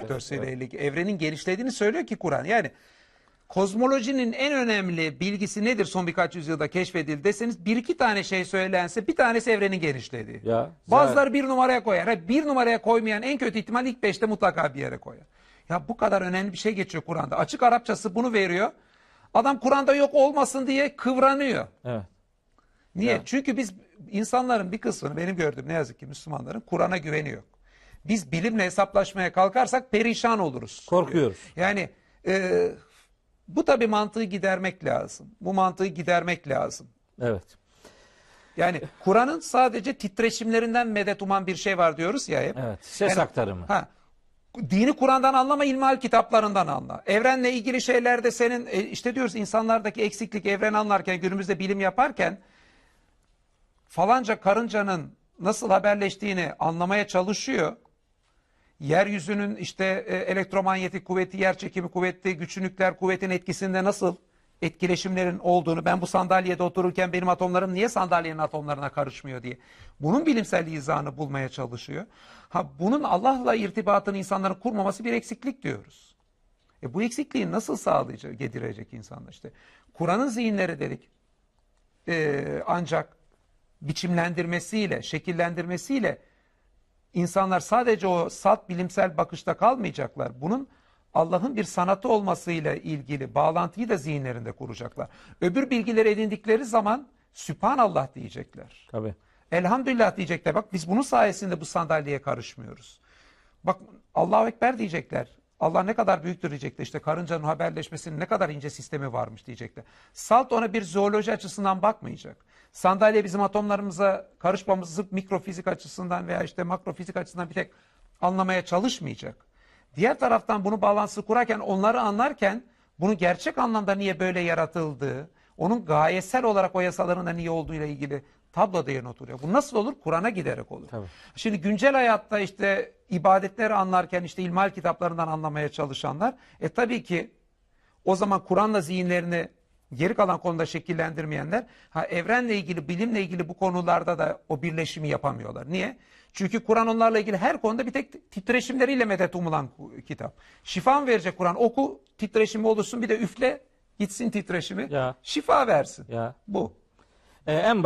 faktörüyle ilgili evrenin genişlediğini söylüyor ki Kur'an. Yani kozmolojinin en önemli bilgisi nedir son birkaç yüzyılda keşfedildi deseniz bir iki tane şey söylense bir tanesi evrenin genişlediği. Ya, Bazıları bir numaraya koyar. Bir numaraya koymayan en kötü ihtimal ilk beşte mutlaka bir yere koyar. Ya bu kadar önemli bir şey geçiyor Kur'an'da. Açık Arapçası bunu veriyor. Adam Kur'an'da yok olmasın diye kıvranıyor. Evet. Niye? Evet. Çünkü biz insanların bir kısmını benim gördüğüm ne yazık ki Müslümanların Kur'an'a güveniyor. Biz bilimle hesaplaşmaya kalkarsak perişan oluruz. Korkuyoruz. Yani e, bu tabii mantığı gidermek lazım. Bu mantığı gidermek lazım. Evet. Yani Kur'an'ın sadece titreşimlerinden medet uman bir şey var diyoruz ya hep. Evet. Ses Yani- aktarımı. Ha, dini Kur'an'dan anlama, ilmihal kitaplarından anla. Evrenle ilgili şeylerde senin e, işte diyoruz insanlardaki eksiklik evren anlarken günümüzde bilim yaparken falanca karıncanın nasıl haberleştiğini anlamaya çalışıyor. Yeryüzünün işte e, elektromanyetik kuvveti, yer çekimi kuvveti, güçlü nükleer kuvvetin etkisinde nasıl etkileşimlerin olduğunu, ben bu sandalyede otururken benim atomlarım niye sandalyenin atomlarına karışmıyor diye. Bunun bilimsel izahını bulmaya çalışıyor. Ha bunun Allah'la irtibatını insanların kurmaması bir eksiklik diyoruz. E bu eksikliği nasıl sağlayacak, getirecek insanlar işte. Kur'an'ın zihinleri dedik. E, ancak biçimlendirmesiyle, şekillendirmesiyle insanlar sadece o salt bilimsel bakışta kalmayacaklar. Bunun Allah'ın bir sanatı olmasıyla ilgili bağlantıyı da zihinlerinde kuracaklar. Öbür bilgileri edindikleri zaman Sübhanallah diyecekler. Tabii. Elhamdülillah diyecekler. Bak biz bunun sayesinde bu sandalyeye karışmıyoruz. Bak Allahu Ekber diyecekler. Allah ne kadar büyüktür diyecekler. İşte karıncanın haberleşmesinin ne kadar ince sistemi varmış diyecekler. Salt ona bir zooloji açısından bakmayacak. Sandalye bizim atomlarımıza karışmamızı mikrofizik açısından veya işte makrofizik açısından bir tek anlamaya çalışmayacak. Diğer taraftan bunu bağlantısı kurarken onları anlarken bunu gerçek anlamda niye böyle yaratıldığı, onun gayesel olarak o yasaların da niye olduğuyla ilgili tablo değerine oturuyor. Bu nasıl olur? Kur'an'a giderek olur. Tabii. Şimdi güncel hayatta işte ibadetleri anlarken işte ilmihal kitaplarından anlamaya çalışanlar e tabii ki o zaman Kur'an'la zihinlerini geri kalan konuda şekillendirmeyenler ha evrenle ilgili bilimle ilgili bu konularda da o birleşimi yapamıyorlar. Niye? Çünkü Kur'an onlarla ilgili her konuda bir tek titreşimleriyle medet umulan kitap. Şifa mı verecek Kur'an? Oku titreşimi olursun bir de üfle gitsin titreşimi. Ya. Şifa versin. Ya. Bu. Ee, en